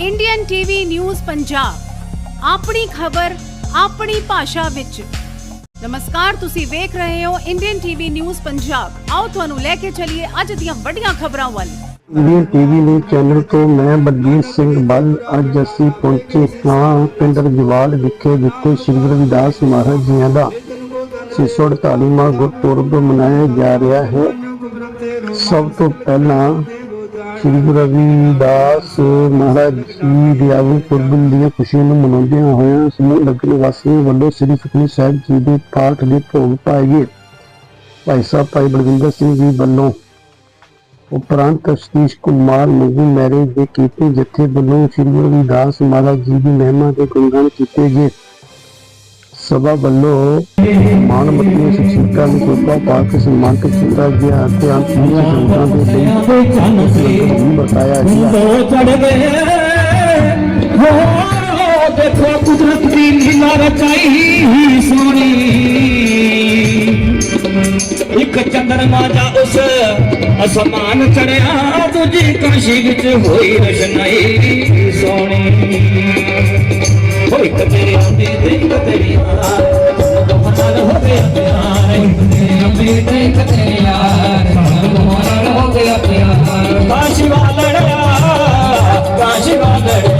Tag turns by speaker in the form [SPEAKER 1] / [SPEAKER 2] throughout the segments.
[SPEAKER 1] Indian TV news Punjab ਆਪਣੀ ਖਬਰ, ਆਪਣੀ ਭਾਸ਼ਾ ਵਿੱਚ। ਨਮਸਕਾਰ, ਤੁਸੀਂ ਵੇਖ ਰਹੇ ਹੋ ਇੰਡੀਅਨ ਟੀਵੀ ਨਿਊਜ਼ ਪੰਜਾਬ ਆਓ ਤੁਹਾਨੂੰ ਲੈ ਕੇ ਚੱਲੀਏ ਅੱਜ ਦੀਆਂ ਵੱਡੀਆਂ ਖਬਰਾਂ ਵੱਲ।
[SPEAKER 2] ਇੰਡੀਅਨ ਟੀਵੀ ਨਿਊਜ਼ ਚੈਨਲ ਤੋਂ ਮੈਂ ਬਲਜੀਤ ਸਿੰਘ ਬੱਲ ਅੱਜ ਅਸੀਂ ਪਹੁੰਚੇ ਹਾਂ ਪਿੰਡ ਰਜਵਾਲ ਵਿਖੇ, ਜਿੱਥੇ ਸ਼੍ਰੀ ਰਵਿਦਾਸ ਮਹਾਰਾਜ ਜੀ ਦਾ 648ਵਾਂ ਗੁਰਪੁਰਬ ਮਨਾਇਆ ਜਾ ਰਿਹਾ ਹੈ। ਸਭ ਤੋਂ ਪਹਿਲਾਂ ਸ਼੍ਰੀ ਗੁਰੂ ਰਵਿਦਾਸ ਮਹਾਰਾਜ ਜੀ ਦੇ ਆਗੂ ਪੁਰਬ ਦੀਆਂ ਖੁਸ਼ੀਆਂ ਨੂੰ ਮਨਾਉਂਦਿਆਂ ਹੋਇਆਂ ਸਮੂਹ ਨਗਰ ਵਾਸੀਆਂ ਵੱਲੋਂ ਸ੍ਰੀ ਸੁਖਮਨੀ ਸਾਹਿਬ ਜੀ ਦੇ ਪਾਠ ਦੇ ਭੋਗ ਪਾਏ ਗਏ। ਭਾਈ ਸਾਹਿਬ, ਭਾਈ ਬਲਵਿੰਦਰ ਸਿੰਘ ਜੀ ਵੱਲੋਂ ਉਪਰੰਤ ਸਤੀਸ਼ ਕੁਮਾਰ ਮੁਗੂ ਮੈਰਿਜ ਦੇ ਕੀਤੇ ਜਥੇ ਵੱਲੋਂ ਸ੍ਰੀ ਗੁਰੂ ਰਵਿਦਾਸ ਮਹਾਰਾਜ ਜੀ ਦੀ ਮਹਿਮਾ ਦੇ ਗੁਣਗਾਨ ਕੀਤੇ ਗਏ। ਸਭਾ ਵੱਲੋਂ ਮਾਨਮਤੀ ਸਿੱਖਿਆ ਨੂੰ ਕੋਪਾ ਪਾ ਕੇ ਸਨਮਾਨਿਤ ਕੀਤਾ ਗਿਆ ਅਤੇ ਅੰਤਮੀਆਂ ਸੰਗਤਾਂ ਦੇ ਲਈ ਵੀ ਬਤਾਇਆ ਗਿਆ।
[SPEAKER 3] ਚੜ ਗਏ। ਹੋ ਦੇਖੋ ਕੁਦਰਤ ਦੀ ਲੀਲਾ ਰਚਾਈ ਸੋਹਣੀ। ਇੱਕ ਚੰਦਰਮਾ ਦਾ ਉਸ ਅਸਮਾਨ ਚੜਿਆ, ਦੂਜੀ ਕਾਸ਼ੀ ਵਿੱਚ ਹੋਈ ਰਸ਼ਨਾਈ ਸੋਹਣੀ। ਹੋਈ ਕਤੇਰੀ ਆਉਂਦੀ ਤੇ ਕਤੇਰੀ ਦੋਹਾਂ ਨਾਲ ਹੋ ਗਿਆ ਪਿਆਰ ਆਉਂਦੀ ਤੇ ਕਤੇਰੀ ਯਾਰ ਦੋਹਾਂ ਨਾਲ ਹੋ ਗਿਆ ਪਿਆਰ ਕਾਸ਼ੀ ਵਾਲੜਿਆ ਕਾਸ਼ੀ ਵਾਲੜਿਆ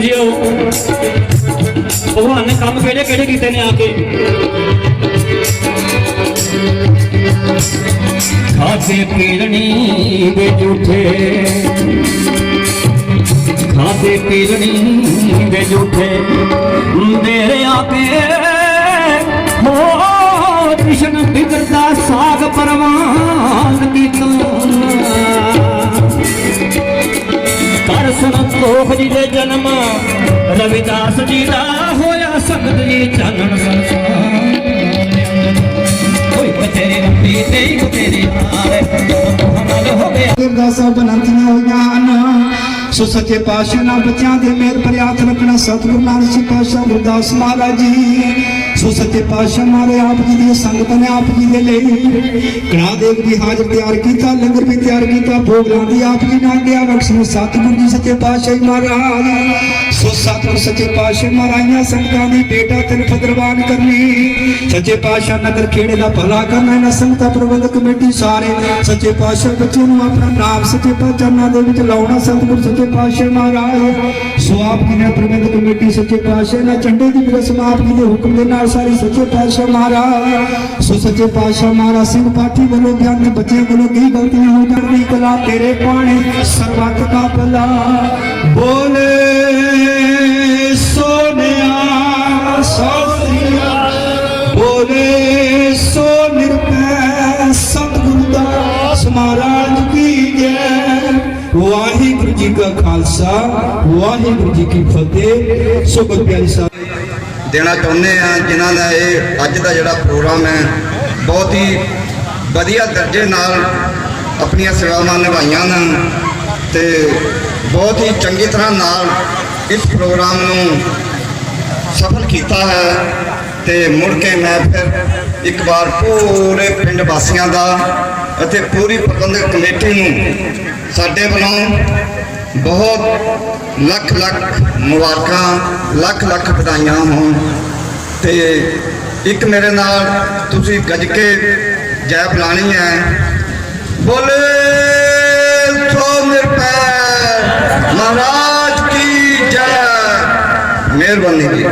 [SPEAKER 3] ਪਿਆਰੀ ਭਗਵਾਨ ਨੇ ਕੰਮ ਕਿਹੜੇ ਕਿਹੜੇ ਕੀਤੇ ਨੇ ਆ ਕੇ? ਖਾਤੇ ਪੀਲਣੀ ਦੇ ਝੂਠੇ। ਖਾਤੇ ਪੀਲਣੀ ਦੇ ਝੂਠੇ। ਦੇਰੇ ਕਰ ਸੰਤੋਖ ਜੀ ਦੇ ਜਨਮ। ਰਵਿਦਾਸ ਜੀ ਦਾ ਹੋਇਆ ਸੰਗਤ ਜੀ ਚਾਨਣ ਸੰਸਾਰ। ਕੋਈ ਬਚੇ ਰੰਬੀ ਤੇ ਤੇਰੇ ਨਾਲ ਮੁਹੰਮਦ ਹੋ ਗਿਆ।
[SPEAKER 4] ਅਰਦਾਸਾਂ ਬਨੰਤੀਆਂ ਹੋਈਆਂ ਹਨ। ਸੋ ਸੱਚੇ ਪਾਤਸ਼ਾਹ ਨਾਲ ਬੱਚਿਆਂ ਦੇ ਮੇਰ ਭਰੇ ਰੱਖਣਾ ਸਤਿਗੁਰੂ ਨਾਨਕ ਜੀ ਪਾਤਸ਼ਾਹ ਗੁਰਦਾਸ ਮਹਾਰਾਜ ਜੀ। ਸੱਚੇ ਪਾਤਸ਼ਾਹ ਮਾਰੇ ਆਪ ਜੀ ਦੀ ਸੰਗਤ ਨੇ ਆਪ ਜੀ ਦੇ ਲਈ। ਕੜਾ ਦੇਗ ਵੀ ਹਾਜ਼ਰ ਤਿਆਰ ਕੀਤਾ, ਲੰਗਰ ਵੀ ਤਿਆਰ ਕੀਤਾ, ਭੋਗ ਲਾਉਂਦੀ ਆਪ ਜੀ ਨਾਲ ਗਿਆ ਬਖਸ਼ ਨੂੰ ਸਤਿਗੁਰੂ ਜੀ ਸੱਚੇ ਪਾਤਸ਼ਾਹ ਮਹਾਰਾਜ। ਸੋ ਸਤਿਗੁਰ ਸੱਚੇ ਪਾਤਸ਼ਾਹ ਮਹਾਰਾਜਾਂ ਸੰਗਤਾਂ ਦੀ ਬੇਟਾ ਤਿਲ ਫਦਰਵਾਨ ਕਰਨੀ। ਸੱਚੇ ਪਾਤਸ਼ਾਹ ਨਗਰ ਖੇੜੇ ਦਾ ਭਲਾ ਕਰਨਾ, ਇਹਨਾਂ ਸੰਗਤਾਂ ਪ੍ਰਬੰਧਕ ਕਮੇਟੀ ਸਾਰੇ ਸੱਚੇ ਪਾਤਸ਼ਾਹ ਬੱਚਿਆਂ ਨੂੰ ਆਪਣਾ ਨਾਮ ਸੱਚੇ ਪਾਤਸ਼ਾਹਾਂ ਦੇ ਵਿੱਚ ਲਾਉਣਾ, ਸਤਿਗੁਰ ਸੱਚੇ ਪਾਤਸ਼ਾਹ ਮਹਾਰਾਜ। ਸੋ ਆਪ ਜੀ ਨੇ ਪ੍ਰਬੰਧਕ ਕਮੇਟੀ ਸੱਚੇ ਪਾਤਸ਼ਾਹ ਨਾਲ ਚੰਡੇ ਦੀ ਰਸਮ ਆਪ ਜੀ ਦੇ ਹੁਕਮ ਦੇ ਨਾਲ ਸਾਰੀ ਸੱਚੇ ਪਾਤਸ਼ਾਹ ਮਹਾਰਾਜ। ਸੋ ਸੱਚੇ ਪਾਤਸ਼ਾਹ ਮਹਾਰਾਜ, ਸਿੰਘ ਪਾਠੀ ਵੱਲੋਂ ਗਿਆਨ ਦੇ ਬੱਚਿਆਂ ਵੱਲੋਂ ਕਈ ਗਲਤੀਆਂ ਹੋ ਜਾਂਦੀ ਕਲਾ ਤੇਰੇ ਪਾਣੀ, ਸਰਬੱਤ ਦਾ ਭਲਾ। ਬੋਲੇ ਵਾਹਿਗੁਰੂ ਜੀ ਕਾ ਖਾਲਸਾ, ਵਾਹਿਗੁਰੂ ਜੀ ਕੀ ਫਤਿਹ। ਸੋ ਗੁਰੂ ਸਾਹਿਬ
[SPEAKER 5] ਦੇਣਾ ਚਾਹੁੰਦੇ ਆ ਜਿਨ੍ਹਾਂ ਦਾ ਇਹ ਅੱਜ ਦਾ ਜਿਹੜਾ ਪ੍ਰੋਗਰਾਮ ਹੈ, ਬਹੁਤ ਹੀ ਵਧੀਆ ਦਰਜੇ ਨਾਲ ਆਪਣੀਆਂ ਸੇਵਾਵਾਂ ਨਿਭਾਈਆਂ ਹਨ ਤੇ ਬਹੁਤ ਹੀ ਚੰਗੀ ਤਰ੍ਹਾਂ ਨਾਲ ਇਸ ਪ੍ਰੋਗਰਾਮ ਨੂੰ ਸਫਲ ਕੀਤਾ ਹੈ ਤੇ ਮੁੜ ਕੇ ਮੈਂ ਫਿਰ ਇੱਕ ਵਾਰ ਪੂਰੇ ਪਿੰਡ ਵਾਸੀਆਂ ਦਾ ਅਤੇ ਪੂਰੀ ਪ੍ਰਬੰਧਕ ਕਮੇਟੀ ਨੂੰ ਸਾਡੇ ਵੱਲੋਂ ਬਹੁਤ ਲੱਖ ਲੱਖ ਮੁਬਾਰਕਾਂ, ਲੱਖ ਲੱਖ ਵਧਾਈਆਂ ਹੋਣ। ਤੇ ਇੱਕ ਮੇਰੇ ਨਾਲ ਤੁਸੀਂ ਗੱਜ ਕੇ ਜੈ ਬੁਲਾਣੀ ਹੈ। ਬੋਲੇ ਸੋ ਨਿਰਭੈ। ਮਹਾਰਾਜ ਕੀ ਜੈ। ਮਿਹਰਬਾਨੀ ਜੀ।